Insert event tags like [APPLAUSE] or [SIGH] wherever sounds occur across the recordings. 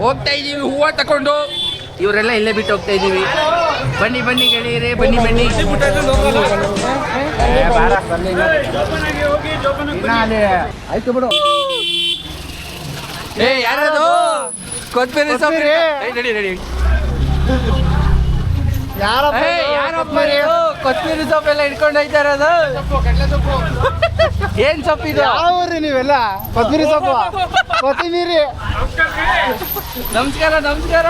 ಹೋಗ್ತಾ ಇದೀವಿ ಹೂವ ತಕೊಂಡು. ಇವರೆಲ್ಲ ಇಲ್ಲೇ ಬಿಟ್ಟು ಹೋಗ್ತಾ ಇದೀವಿ. ಬನ್ನಿ ಬನ್ನಿ ಗೆಳೆಯರೆ ಬನ್ನಿ ಬನ್ನಿ. ಆಯ್ತು ಬಿಡು. ಏ ಯಾರದು? ಕೊತ್ಮೀರಿ ಸೊಪ್ಪು ಕೊತ್ಮೀರಿ. ಏ, ನಡಿ ನಡಿ. ಯಾರಪ್ಪ? ಯಾರಪ್ಪ? ಕೊತ್ಮೀರಿ. ಸೊಪ್ಪು ಎಲ್ಲ ಹಿಡ್ಕೊಂಡು ಹೋಯ್ತಾರ ಅದು? ಏನ್ ಸೊಪ್ಪು ಇದು? ಯಾವ ನೀವೆಲ್ಲ? ಕೊತ್ತಿರಿ ಸೊಪ್ಪು. ಕೊತ್ತಂಬರಿ ನಮಸ್ಕಾರ ನಮಸ್ಕಾರ.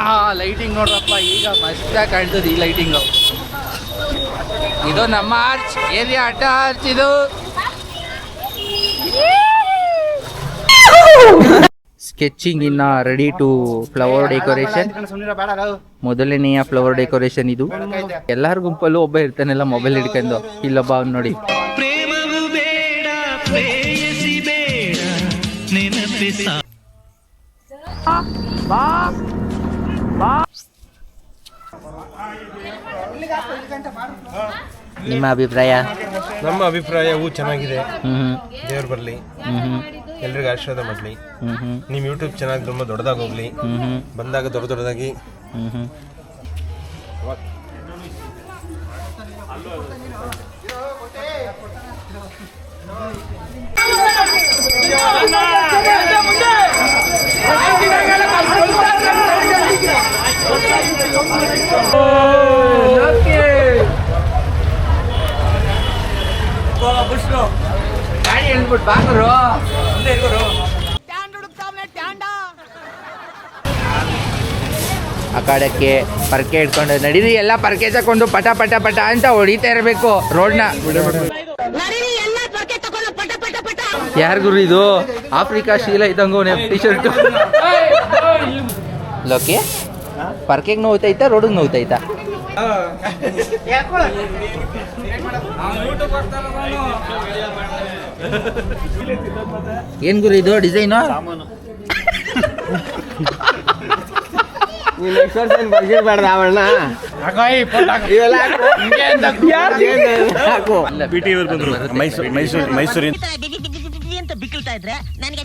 ಆ ಲೈಟಿಂಗ್ ನೋಡ್ರಪ್ಪ ಈಗ ಮಸ್ತಾಗಿ ಕಾಣ್ತದೆ ಈ ಲೈಟಿಂಗು ಇದು ನಮ್ಮ ಆರ್ಚ್ ಏರಿಯಾ ಅಡ್ಡ ಆರ್ಚ್ ಇದು. ಸ್ಕೆಚಿಂಗ್ ಇನ್ನ ರೆಡಿ ಟು ಫ್ಲವರ್ ಡೆಕೋರೇಷನ್ ಮೊದಲನೆಯ ಫ್ಲವರ್ ಡೆಕೋರೇಷನ್ ಇದು. ಎಲ್ಲಾರ ಗುಂಪಲ್ಲೂ ಒಬ್ಬ ಇರ್ತಾನೆಲ್ಲ ಮೊಬೈಲ್ ಹಿಡ್ಕೊಂಡು. ಇಲ್ಲೊಬ್ಬ ಅವ್ನು ನೋಡಿ. ಪ್ರೇಮವು ಬೇಡ ಪ್ರೇಯಸಿ ಬೇಡ ನೆನಪೆ ಸಾ ನಿಮ್ಮ ಅಭಿಪ್ರಾಯ? ನಮ್ಮ ಅಭಿಪ್ರಾಯ ಹೂ ಚೆನ್ನಾಗಿದೆ ಹ್ಮ್. ದೇವ್ರು ಬರಲಿ. ಹ್ಮ್ ಹ್ಮ್. ಎಲ್ರಿಗೂ ಆಶೀರ್ವಾದ ಮಾಡಲಿ. ನಿಮ್ಮ ಯೂಟ್ಯೂಬ್ ಚೆನ್ನಾಗಿ ತುಂಬ ದೊಡ್ಡದಾಗಿ ಹೋಗ್ಲಿ. ಬಂದಾಗ ದೊಡ್ಡ ದೊಡ್ಡದಾಗಿ. ಗಾಡಿ ಹೇಳ್ಬಿಟ್ಟು ಬಾಕರು ಆ ಕಡೆಕ್ಕೆ ಪರ್ಕೆ ಇಟ್ಕೊಂಡು ನಡೀರಿ ಎಲ್ಲ ಪರ್ಕೆ ತಕೊಂಡು ಪಟ ಪಟ ಪಟ ಅಂತ ಹೊಡಿತಾ ಇರಬೇಕು ರೋಡ್ನ. ಯಾರಿಗೂ ಇದು? ಆಫ್ರಿಕಾ ಶೀಲ ಇದ್ದಂಗ ಟಿ ಶರ್ಟ್ ಲೋಕೆ ಪರ್ಕೆಗೆ ನೋವ್ತೈತಾ ರೋಡಿಗೆ ನೋವ್ತೈತಾ [LAUGHS] ಏನ್ ಗುರು ಇದು? ಡಿಸೈನು? [LAUGHS] [LAUGHS] ಮೈಸೂರು ಮೈಸೂರು ಮೈಸೂರಿನ ಅಂತ ಇದ್ರೆ ನನಗೆ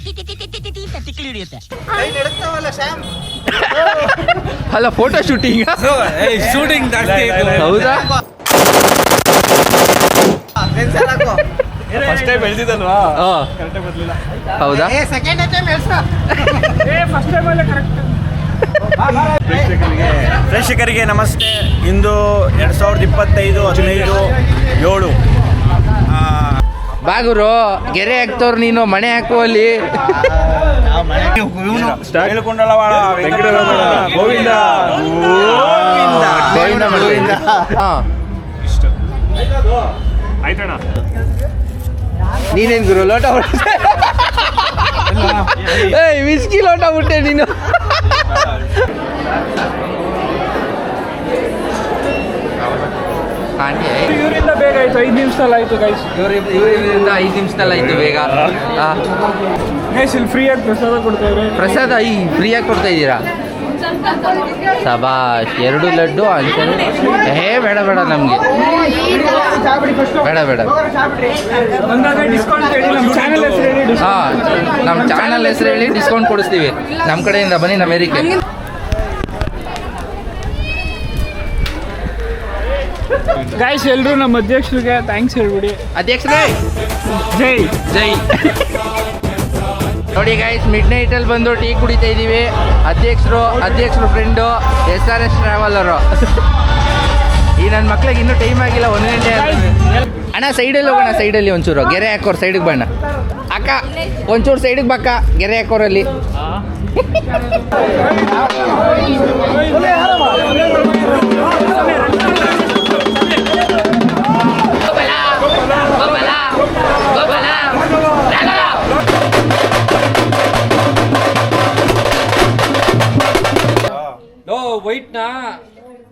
ತಿಕ್ಲಿ ಹಿಡಿಯುತ್ತೆ ಅಲ್ಲ ಫೋಟೋ ಶೂಟಿಂಗ್ ಶೂಟಿಂಗ್ ಹೌದಾ? ಫಸ್ಟ್ ಟೈಮ್ ಬೆಳೆದಿದ್ದಲ್ವಾ ಆ. ಹೌದಾ? ಪ್ರೇಕ್ಷಕರಿಗೆ ನಮಸ್ತೆ. ಇಂದು ಎರಡ್ ಸಾವಿರದ ಇಪ್ಪತ್ತೈದು ಹದಿನೈದು ಏಳು. ಬಾಗುರು ಗೆರೆ ಹಾಕ್ತವ್ರು ನೀನು ಮನೆ ಹಾಕುವಲ್ಲಿ ಹೇಳ್ಕೊಂಡಳವಾಳ ಗೋವಿಂದ. ಗೋವಿಂದ. ಗೋವಿಂದ. ಹಾ. ನೀನೇನ್ ಗುರು ಲೋಟ? ಏಯ್ ವಿಸ್ಕಿ ಲೋಟ ಬಿಟ್ಟೆ ನೀನು. ಹಾಗೆ ಆಯ್ತು ಐದು ನಿಮಿಷದಲ್ಲಿ ಆಯ್ತು ಗೈಸ್ ಇವ್ರ ಇವರಿಂದ ಐದು ನಿಮಿಷದಲ್ಲಿ ಆಯ್ತು ಬೇಗ. ಗೈಸ್ ಇಲ್ಲಿ ಫ್ರೀಯಾಗಿ ಪ್ರಸಾದ ಕೊಡ್ತಾವ್ರೆ ಪ್ರಸಾದ ಈ ಫ್ರೀಯಾಗಿ ಕೊಡ್ತಾ ಇದ್ದೀರಾ? ಸಬಾಷ್ ಎರಡು ಲಡ್ಡು ಅಂಚಲು ಹೇ ಬೇಡ ಬೇಡ ನಮಗೆ. ಬೇಡ ಬೇಡ. ಹಾಂ ನಮ್ಮ ಚಾನಲ್ ಹೆಸರು ಹೇಳಿ ಡಿಸ್ಕೌಂಟ್ ಕೊಡಿಸ್ತೀವಿ. ನಮ್ಮ ಕಡೆಯಿಂದ ಬನ್ನಿ ನಮ್ಮ ಏರಿಕೆ. ಗೈಸ್ ಎಲ್ಲರೂ ನಮ್ಮ ಅಧ್ಯಕ್ಷರಿಗೆ ಥ್ಯಾಂಕ್ಸ್ ಹೇಳ್ಬಿಡಿ. ಅಧ್ಯಕ್ಷರೇ! ಜೈ. ಜೈ. ನೋಡಿ ಗೈಸ್ ಮಿಡ್ ನೈಟಲ್ಲಿ ಬಂದು ಟೀ ಕುಡಿತಾ ಇದ್ದೀವಿ ಅಧ್ಯಕ್ಷರು ಅಧ್ಯಕ್ಷರು friend S R S traveller ಈ ನನ್ನ ಮಕ್ಳಿಗೆ ಇನ್ನೂ ಟೈಮ್ ಆಗಿಲ್ಲ ಒಂದು ಗಂಟೆ. ಅಣ್ಣ ಸೈಡಲ್ಲಿ ಹೋಗೋಣ ಸೈಡಲ್ಲಿ ಒಂಚೂರು. ಗೆರೆ ಹಾಕೋರು ಸೈಡಿಗೆ ಬಣ್ಣ ಅಕ್ಕ ಒಂಚೂರು ಸೈಡಿಗೆ ಬಕ್ಕ ಗೆರೆ ಹಾಕೋರಲ್ಲಿ. [LAUGHS]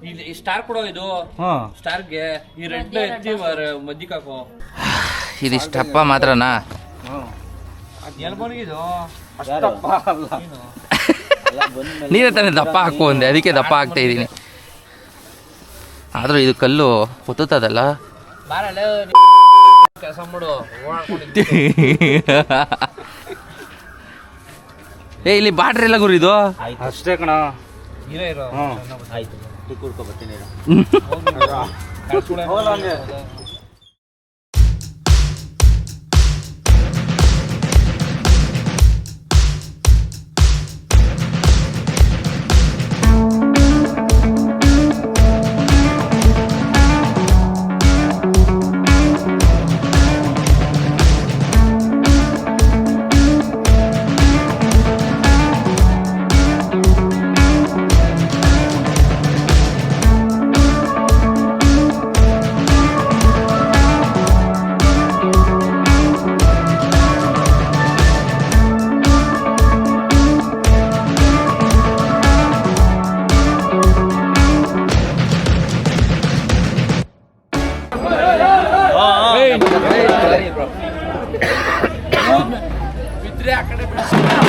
ಇಲ್ಲಿ ಸ್ಟಾರ್ ಕೊಡೋ ಇದು ಸ್ಟಾರ್ಗೆ ಈ ರೆಡ್ ಎತ್ತಿ ಮದ್ದಿಗೆ ಹಾಕೋ. ಇದಿಷ್ಟಪ್ಪ ಮಾತ್ರನಾ? ನೀನೇ? ತಾನೇ ದಪ್ಪ ಹಾಕು ಅಂದೆ ಅದಕ್ಕೆ ದಪ್ಪ ಹಾಕ್ತಾ ಇದ್ದೀನಿ. ಆದರೂ ಇದು ಕಲ್ಲು ಒತ್ತುತ್ತದಲ್ಲ ಕೆಲಸ ಮಾಡು. ಏ ಇಲ್ಲಿ ಬಾಟ್ರಿ ಎಲ್ಲ ಗುರು ಇದು? ಅಷ್ಟೇ ಕಣ. ಇರೋ. ಇರೋ ಬಿದ್ರೆ ಆ ಕಡೆ ಬಿಡು.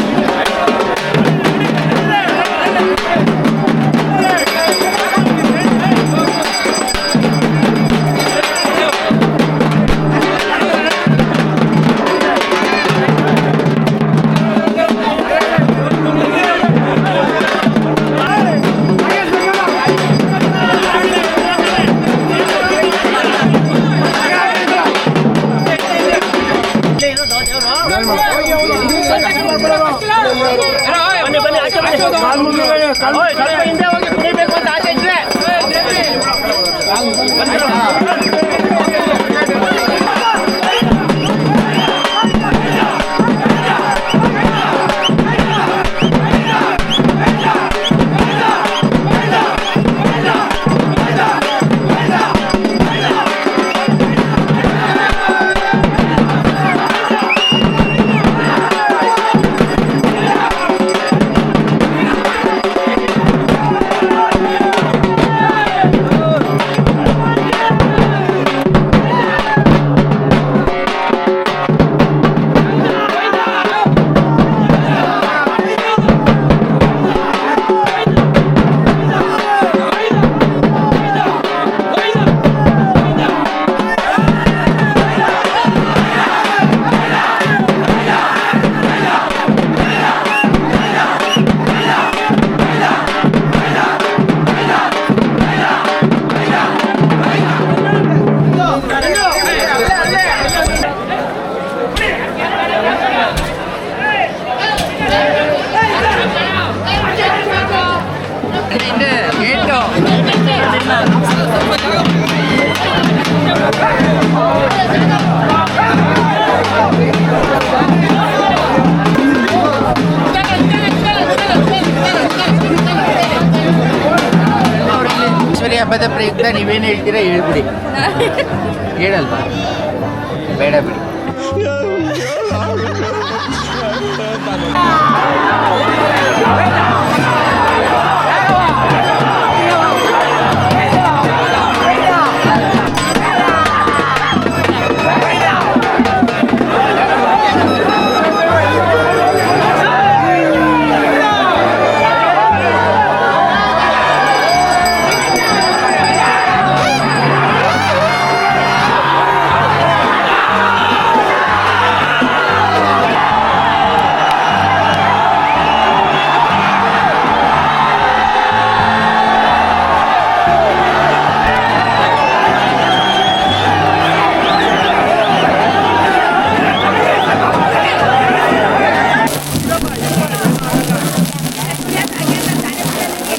ಹಿಂದೆ ಹಬ್ಬದ ಪ್ರಯುಕ್ತ ನೀವೇನು ಹೇಳ್ತೀರಾ ಹೇಳ್ಬಿಡಿ. [LAUGHS] ಹೇಳಲ್ವಾ? ಬೇಡ ಬಿಡಿ.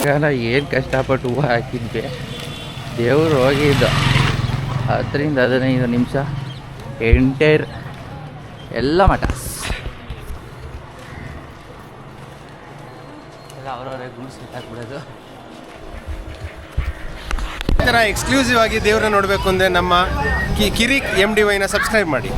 ಕಾಲ ಏನು ಕಷ್ಟಪಟ್ಟು ಹೂವು ಹಾಕಿದ್ವಿ. ದೇವರು ಹೋಗಿದ್ದ. ಹತ್ತರಿಂದ ಹದಿನೈದು ನಿಮಿಷ, ಎಂಟೈರ್ ಎಲ್ಲ ಮಠ. ಎಲ್ಲ ಅವರವರೇ ಗುಡಿಸಿ ಥರ ಎಕ್ಸ್ಕ್ಲೂಸಿವ್ ಆಗಿ ದೇವ್ರನ್ನ ನೋಡಬೇಕು ಅಂದ್ರೆ ನಮ್ಮ ಕಿರಿಕ್ ಎಂ ಡಿ ವೈನ ಸಬ್ಸ್ಕ್ರೈಬ್ ಮಾಡಿ.